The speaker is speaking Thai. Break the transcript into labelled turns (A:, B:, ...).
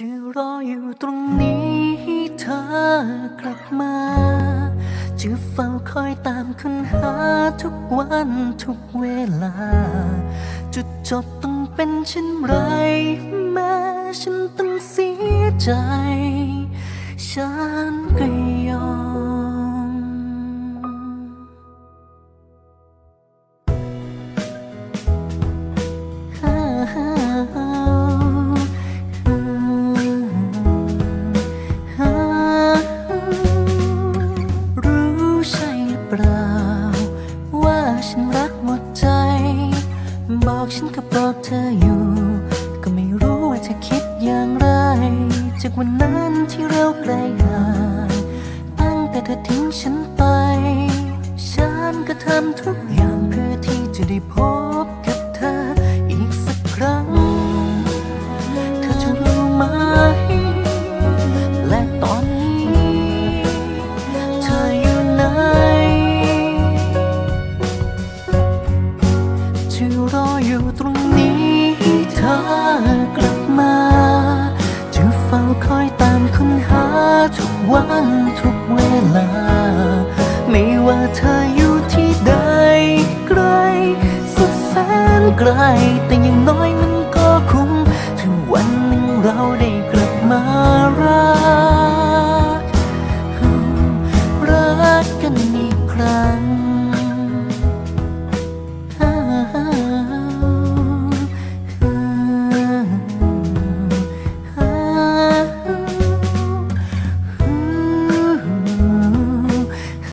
A: จะรออยู่ตรงนี้ให้เธอกลับมา จะเฝ้าคอยตามค้นหาทุกวันทุกเวลา จุดจบต้องเป็นเช่นไร แม้ฉันต้องเสียใจ ฉันก็ ฉันก็บอกเธออยู่ ก็ไม่รู้ว่าเธอคิดอย่างไร จากวันนั้นที่เราไกลห่างตั้งแต่เธอทิ้งฉันไป ฉันก็ทำทุกอย่างเพื่อที่จะได้พบกับเธออีกสักครั้ง เธอจะรู้ไหมและตอน ที่รออยู่ตรงนี้เธอกลับมาจะเฝ้าคอยตามค้นหาทุกวันทุกเวลา ไม่ว่าเธออยู่ที่ใดไกล สุดแสนไกลแต่ยังน้อยมัน